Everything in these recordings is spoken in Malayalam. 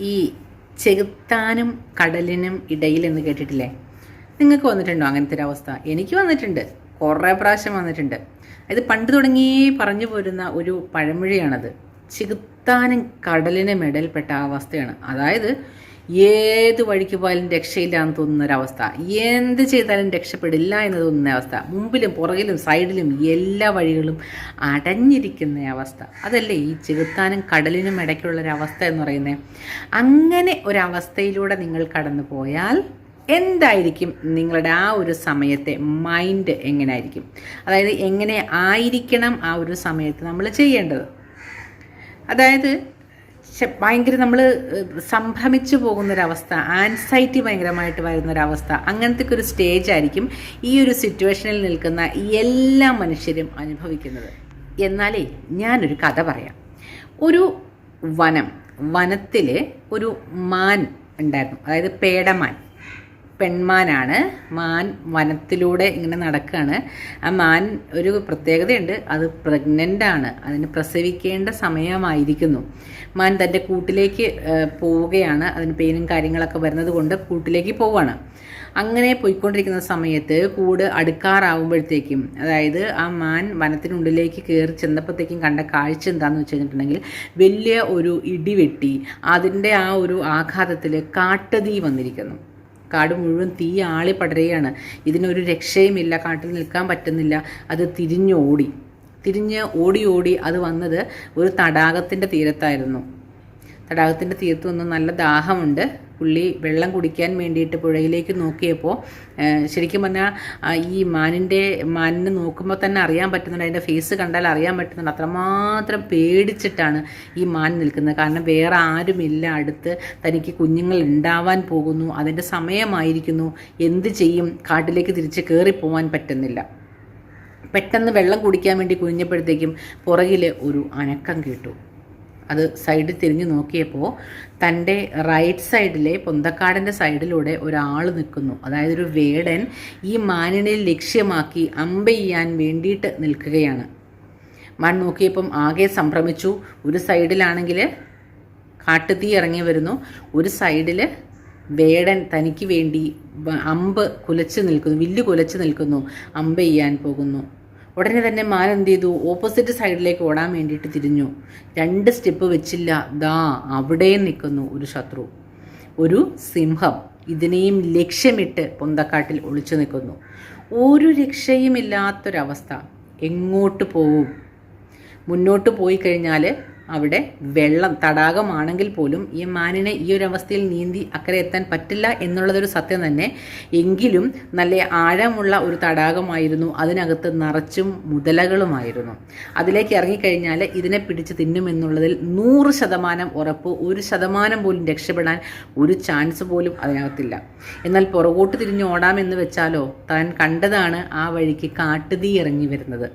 ഈ ചെകുത്താനും കടലിനും ഇടയിൽ എന്ന് കേട്ടിട്ടില്ലേ? നിങ്ങൾക്ക് വന്നിട്ടുണ്ടോ അങ്ങനത്തെ ഒരു അവസ്ഥ? എനിക്ക് വന്നിട്ടുണ്ട്. കുറേ പ്രാവശ്യം വന്നിട്ടുണ്ട്. ഇത് പണ്ട് തുടങ്ങി പറഞ്ഞു പോരുന്ന ഒരു പഴമൊഴിയാണത്. ചെകുത്താനും കടലിനും ഇടയിൽപ്പെട്ട അവസ്ഥയാണ്. അതായത് ഏത് വഴിക്ക് പോയാലും രക്ഷയില്ല എന്ന് തോന്നുന്ന ഒരവസ്ഥ എന്ത് ചെയ്താലും രക്ഷപ്പെടില്ല എന്ന് തോന്നുന്ന അവസ്ഥ മുമ്പിലും പുറകിലും സൈഡിലും എല്ലാ വഴികളും അടഞ്ഞിരിക്കുന്ന അവസ്ഥ. അതല്ലേ ഈ ചെകുത്താനും കടലിനും ഇടയ്ക്കുള്ള ഒരു അവസ്ഥ എന്ന് പറയുന്നത് അങ്ങനെ ഒരവസ്ഥയിലൂടെ നിങ്ങൾ കടന്നു പോയാൽ എന്തായിരിക്കും നിങ്ങളുടെ ആ ഒരു സമയത്തെ മൈൻഡ് എങ്ങനെ ആയിരിക്കും അതായത് എങ്ങനെ ആയിരിക്കണം ആ ഒരു സമയത്ത് നമ്മൾ ചെയ്യേണ്ടത്? അതായത് ഭയങ്കര നമ്മൾ സംഭ്രമിച്ചു പോകുന്നൊരവസ്ഥ ആൻസൈറ്റി ഭയങ്കരമായിട്ട് വരുന്നൊരവസ്ഥ അങ്ങനത്തെ ഒരു സ്റ്റേജ് ആയിരിക്കും ഈ ഒരു സിറ്റുവേഷനിൽ നിൽക്കുന്ന എല്ലാ മനുഷ്യരും അനുഭവിക്കുന്നത്. എന്നാലേ ഞാനൊരു കഥ പറയാം. ഒരു വനം വനത്തിൽ ഒരു മാൻ ഉണ്ടായിരുന്നു. അതായത് പേടമാൻ. പെൺമാനാണ്. മാൻ വനത്തിലൂടെ ഇങ്ങനെ നടക്കുകയാണ് ആ മാൻ ഒരു പ്രത്യേകതയുണ്ട്. അത് പ്രഗ്നന്റ് ആണ്. അതിന് പ്രസവിക്കേണ്ട സമയമായിരിക്കുന്നു. മാൻ തന്റെ കൂട്ടിലേക്ക് പോവുകയാണ്. അതിന് പെയിനും കാര്യങ്ങളൊക്കെ വരുന്നത് കൊണ്ട് കൂട്ടിലേക്ക് പോവുകയാണ്. അങ്ങനെ പോയിക്കൊണ്ടിരിക്കുന്ന സമയത്ത് കൂട് അടുക്കാറാവുമ്പോഴത്തേക്കും അതായത് ആ മാൻ വനത്തിനുള്ളിലേക്ക് കയറി ചെന്നപ്പോഴത്തേക്കും കണ്ട കാഴ്ച എന്താണെന്ന് വെച്ച് കഴിഞ്ഞിട്ടുണ്ടെങ്കിൽ വലിയ ഒരു ഇടിവെട്ടി അതിന്റെ ആ ഒരു ആഘാതത്തിൽ കാട്ടുതീ വന്നിരിക്കുന്നു. കാട് മുഴുവൻ തീ ആളി പടരുകയാണ്. ഇതിനൊരു രക്ഷയുമില്ല. കാട്ടിൽ നിൽക്കാൻ പറ്റുന്നില്ല. അത് തിരിഞ്ഞോടി. തിരിഞ്ഞ് ഓടി ഓടി അത് വന്നത് ഒരു തടാകത്തിന്റെ തീരത്തായിരുന്നു. തടാകത്തിന്റെ തീരത്ത് നിന്ന് നല്ല ദാഹമുണ്ട്. പുള്ളി വെള്ളം കുടിക്കാൻ വേണ്ടിയിട്ട് പുഴയിലേക്ക് നോക്കിയപ്പോൾ ശരിക്കും പറഞ്ഞാൽ ഈ മാനിന്റെ മാനിനെ നോക്കുമ്പോൾ തന്നെ അറിയാൻ പറ്റുന്നുണ്ട്. അതിന്റെ ഫേസ് കണ്ടാൽ അറിയാൻ പറ്റുന്നുണ്ട്. അത്രമാത്രം പേടിച്ചിട്ടാണ് ഈ മാൻ നിൽക്കുന്നത്. കാരണം വേറെ ആരുമില്ല. അടുത്ത് തനിക്ക് കുഞ്ഞുങ്ങൾ ഉണ്ടാവാൻ പോകുന്നു. അതിന്റെ സമയമായിരിക്കുന്നു. എന്ത് ചെയ്യും? കാട്ടിലേക്ക് തിരിച്ച് കയറിപ്പോവാൻ പറ്റുന്നില്ല. പെട്ടെന്ന് വെള്ളം കുടിക്കാൻ വേണ്ടി കുനിഞ്ഞപ്പോഴത്തേക്കും പുറകിൽ ഒരു അനക്കം കേട്ടു. അത് സൈഡിൽ തിരിഞ്ഞു നോക്കിയപ്പോൾ തന്റെ റൈറ്റ് സൈഡിലെ പൊന്തക്കാടിന്റെ സൈഡിലൂടെ ഒരാൾ നിൽക്കുന്നു. അതായത് ഒരു വേടൻ ഈ മാനിനെ ലക്ഷ്യമാക്കി അമ്പ ചെയ്യാൻ വേണ്ടിയിട്ട് നിൽക്കുകയാണ്. മാൻ നോക്കിയപ്പം ആകെ സംഭ്രമിച്ചു. ഒരു സൈഡിലാണെങ്കിൽ കാട്ടുതീ ഇറങ്ങി വരുന്നു. ഒരു സൈഡിൽ വേടൻ തനിക്ക് വേണ്ടി അമ്പ് കുലച്ച് നിൽക്കുന്നു വില്ല് കുലച്ച് നിൽക്കുന്നു അമ്പ ചെയ്യാൻ പോകുന്നു. ഉടനെ തന്നെ മാൻ എന്ത് ചെയ്തു? ഓപ്പോസിറ്റ് സൈഡിലേക്ക് ഓടാൻ വേണ്ടിയിട്ട് തിരിഞ്ഞു. രണ്ട് സ്റ്റെപ്പ് വെച്ചില്ല. ദാ അവിടെ നിൽക്കുന്നു ഒരു ശത്രു. ഒരു സിംഹം. ഇതിനെയും ലക്ഷ്യമിട്ട് പൊന്തക്കാട്ടിൽ ഒളിച്ചു നിൽക്കുന്നു. ഒരു രക്ഷയുമില്ലാത്തൊരവസ്ഥ. എങ്ങോട്ട് പോവും? മുന്നോട്ട് പോയി കഴിഞ്ഞാൽ അവിടെ വെള്ളം തടാകമാണെങ്കിൽ പോലും ഈ മാനിനെ ഈ ഒരു അവസ്ഥയിൽ നീന്തി അക്കരെ എത്താൻ പറ്റില്ല എന്നുള്ളതൊരു സത്യം തന്നെ. എങ്കിലും നല്ല ആഴമുള്ള ഒരു തടാകമായിരുന്നു. അതിനകത്ത് നിറച്ചും മുതലകളുമായിരുന്നു. അതിലേക്ക് ഇറങ്ങിക്കഴിഞ്ഞാൽ ഇതിനെ പിടിച്ച് തിന്നുമെന്നുള്ളതിൽ നൂറ് ശതമാനം ഉറപ്പ് ഒരു ശതമാനം പോലും രക്ഷപ്പെടാൻ ഒരു ചാൻസ് പോലും അതിനകത്തില്ല. എന്നാൽ പുറകോട്ട് തിരിഞ്ഞ് ഓടാമെന്ന് വെച്ചാലോ താൻ കണ്ടതാണ് ആ വഴിക്ക് കാട്ടുതീ ഇറങ്ങി വരുന്നത്.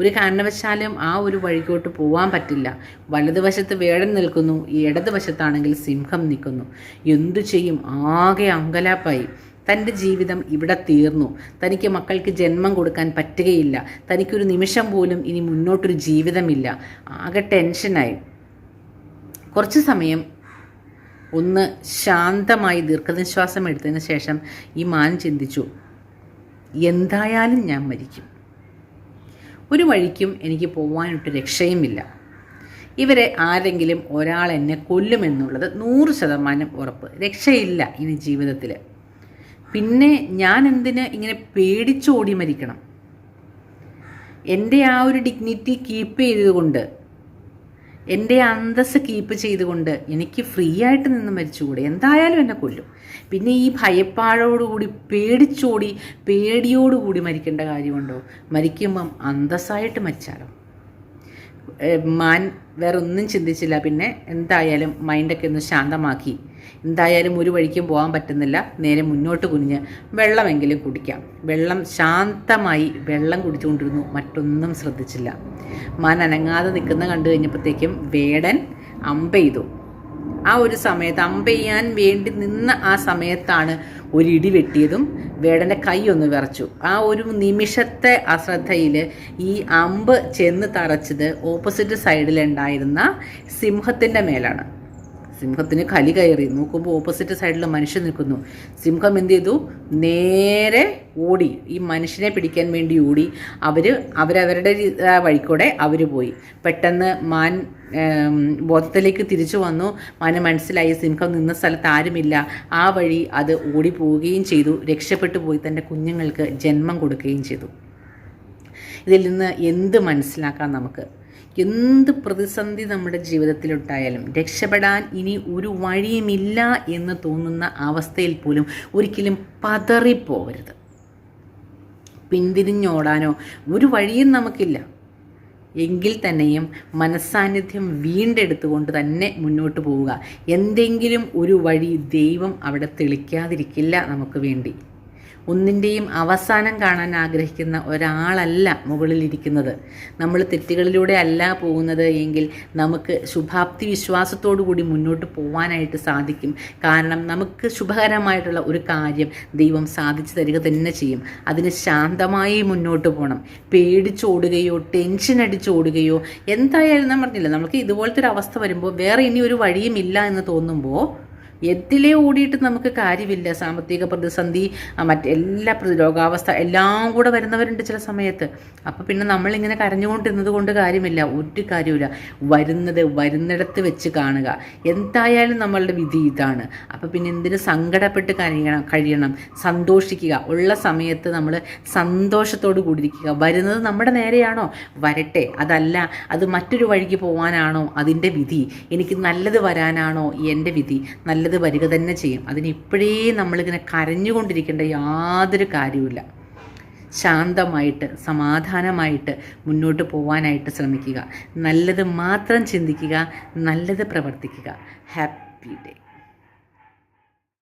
ഒരു കാരണവശാലും ആ ഒരു വഴിക്കോട്ട് പോകാൻ പറ്റില്ല. വലതുവശത്ത് വേടൻ നിൽക്കുന്നു ഇടതുവശത്താണെങ്കിൽ സിംഹം നിൽക്കുന്നു. എന്തു ചെയ്യും? ആകെ അങ്കലാപ്പായി. തന്റെ ജീവിതം ഇവിടെ തീർന്നു. തനിക്ക് മക്കൾക്ക് ജന്മം കൊടുക്കാൻ പറ്റുകയില്ല. തനിക്കൊരു നിമിഷം പോലും ഇനി മുന്നോട്ടൊരു ജീവിതമില്ല. ആകെ ടെൻഷനായി. കുറച്ച് സമയം ഒന്ന് ശാന്തമായി ദീർഘനിശ്വാസം എടുത്തതിന് ശേഷം ഈ മാൻ ചിന്തിച്ചു എന്തായാലും ഞാൻ മരിക്കും. ഒരു വഴിക്കും എനിക്ക് പോവാനൊട്ട് രക്ഷയുമില്ല. ഇവരെ ആരെങ്കിലും ഒരാൾ എന്നെ കൊല്ലുമെന്നുള്ളത് നൂറ് ശതമാനം ഉറപ്പ്. രക്ഷയില്ല ഇനി ജീവിതത്തിൽ പിന്നെ ഞാൻ എന്തിന് ഇങ്ങനെ പേടിച്ചോടി മരിക്കണം? എന്റെ ആ ഒരു ഡിഗ്നിറ്റി കീപ്പ് ചെയ്തുകൊണ്ട് എന്റെ അന്തസ് കീപ്പ് ചെയ്തുകൊണ്ട് എനിക്ക് ഫ്രീ ആയിട്ട് നിന്ന് മരിച്ചുകൂടെ? എന്തായാലും എന്നെ കൊല്ലും. പിന്നെ ഈ ഭയപ്പാടോടുകൂടി പേടിച്ചോടി പേടിയോടുകൂടി മരിക്കേണ്ട കാര്യമുണ്ടോ? മരിക്കുമ്പം അന്തസ്സായിട്ട് മരിച്ചാലോ? മാൻ വേറെ ഒന്നും ചിന്തിച്ചില്ല. പിന്നെ എന്തായാലും മൈൻഡൊക്കെ ഒന്ന് ശാന്തമാക്കി. എന്തായാലും ഒരു വഴിക്കും പോകാൻ പറ്റുന്നില്ല. നേരെ മുന്നോട്ട് കുനിഞ്ഞ് വെള്ളമെങ്കിലും കുടിക്കാം. വെള്ളം ശാന്തമായി വെള്ളം കുടിച്ചുകൊണ്ടിരുന്നു. മറ്റൊന്നും ശ്രദ്ധിച്ചില്ല. മാൻ അനങ്ങാതെ നിൽക്കുന്ന കണ്ടു കഴിഞ്ഞപ്പോഴത്തേക്കും വേടൻ അമ്പെയ്തു ആ ഒരു സമയത്ത് അമ്പെയ്യാൻ വേണ്ടി നിന്ന ആ സമയത്താണ് ഒരു ഇടി വെട്ടിയതും വേടന്റെ കൈ ഒന്ന് വിറച്ചു. ആ ഒരു നിമിഷത്തെ അശ്രദ്ധയിൽ ഈ അമ്പ് ചെന്ന് തറച്ചത് ഓപ്പോസിറ്റ് സൈഡിലുണ്ടായിരുന്ന സിംഹത്തിന്റെ മേലാണ്. സിംഹത്തിന് കലി കയറി. നോക്കുമ്പോൾ ഓപ്പോസിറ്റ് സൈഡിൽ മനുഷ്യൻ നിൽക്കുന്നു. സിംഹം എന്ത് ചെയ്തു? നേരെ ഓടി. ഈ മനുഷ്യനെ പിടിക്കാൻ വേണ്ടി ഓടി. അവർ അവരവരുടെ വഴിക്കൂടെ അവർ പോയി. പെട്ടെന്ന് മാൻ ബോധത്തിലേക്ക് തിരിച്ചു വന്നു. മാന് മനസ്സിലായി സിംഹം നിന്ന സ്ഥലത്ത് ആരുമില്ല. ആ വഴി അത് ഓടിപ്പോവുകയും ചെയ്തു. രക്ഷപ്പെട്ടു പോയി തന്റെ കുഞ്ഞുങ്ങൾക്ക് ജന്മം കൊടുക്കുകയും ചെയ്തു. ഇതിൽ നിന്ന് എന്ത് മനസ്സിലാക്കാം നമുക്ക്? എന്ത് പ്രതിസന്ധി നമ്മുടെ ജീവിതത്തിലുണ്ടായാലും രക്ഷപ്പെടാൻ ഇനി ഒരു വഴിയുമില്ല എന്ന് തോന്നുന്ന അവസ്ഥയിൽ പോലും ഒരിക്കലും പതറിപ്പോകരുത് പിന്തിരിഞ്ഞോടാനോ ഒരു വഴിയും നമുക്കില്ല. എങ്കിൽ തന്നെയും മനസ്സാന്നിധ്യം വീണ്ടെടുത്തുകൊണ്ട് തന്നെ മുന്നോട്ട് പോവുക. എന്തെങ്കിലും ഒരു വഴി ദൈവം അവിടെ തെളിക്കാതിരിക്കില്ല നമുക്ക് വേണ്ടി. ഒന്നിന്റെയും അവസാനം കാണാൻ ആഗ്രഹിക്കുന്ന ഒരാളല്ല മുകളിലിരിക്കുന്നത്. നമ്മൾ തെറ്റുകളിലൂടെ അല്ല പോകുന്നത് എങ്കിൽ നമുക്ക് ശുഭാപ്തി വിശ്വാസത്തോടു കൂടി മുന്നോട്ട് പോകാനായിട്ട് സാധിക്കും. കാരണം നമുക്ക് ശുഭകരമായിട്ടുള്ള ഒരു കാര്യം ദൈവം സാധിച്ചു തരിക തന്നെ ചെയ്യും. അതിന് ശാന്തമായി മുന്നോട്ട് പോകണം പേടിച്ചോടുകയോ ടെൻഷൻ അടിച്ചോടുകയോ എന്തായാലും ഞാൻ പറഞ്ഞില്ല നമുക്ക് ഇതുപോലത്തെ ഒരു അവസ്ഥ വരുമ്പോൾ വേറെ ഇനി ഒരു വഴിയും ഇല്ല എന്ന് തോന്നുമ്പോൾ എതിലേ ഓടിയിട്ട് നമുക്ക് കാര്യമില്ല. സാമ്പത്തിക പ്രതിസന്ധി മറ്റെല്ലാ രോഗാവസ്ഥ എല്ലാം കൂടെ വരുന്നവരുണ്ട് ചില സമയത്ത്. അപ്പോൾ പിന്നെ നമ്മളിങ്ങനെ കരഞ്ഞുകൊണ്ടിരുന്നത് കൊണ്ട് കാര്യമില്ല. ഒരു കാര്യമില്ല വരുന്നത് വരുന്നിടത്ത് വെച്ച് കാണുക. എന്തായാലും നമ്മളുടെ വിധി ഇതാണ്. അപ്പോൾ പിന്നെ എന്തിനു സങ്കടപ്പെട്ട് കഴിയണം കഴിയണം സന്തോഷിക്കുക. ഉള്ള സമയത്ത് നമ്മൾ സന്തോഷത്തോട് കൂടിയിരിക്കുക. വരുന്നത് നമ്മുടെ നേരെയാണോ? വരട്ടെ. അതല്ല അത് മറ്റൊരു വഴിക്ക് പോകാനാണോ അതിന്റെ വിധി? എനിക്ക് നല്ലത് വരാനാണോ എന്റെ വിധി? നല്ലത് വരിക തന്നെ ചെയ്യും. അതിന് ഇപ്പോഴേ നമ്മളിങ്ങനെ കരഞ്ഞുകൊണ്ടിരിക്കേണ്ട യാതൊരു കാര്യവുമില്ല. ശാന്തമായിട്ട് സമാധാനമായിട്ട് മുന്നോട്ട് പോകാനായിട്ട് ശ്രമിക്കുക. നല്ലത് മാത്രം ചിന്തിക്കുക നല്ലത് പ്രവർത്തിക്കുക. Happy day.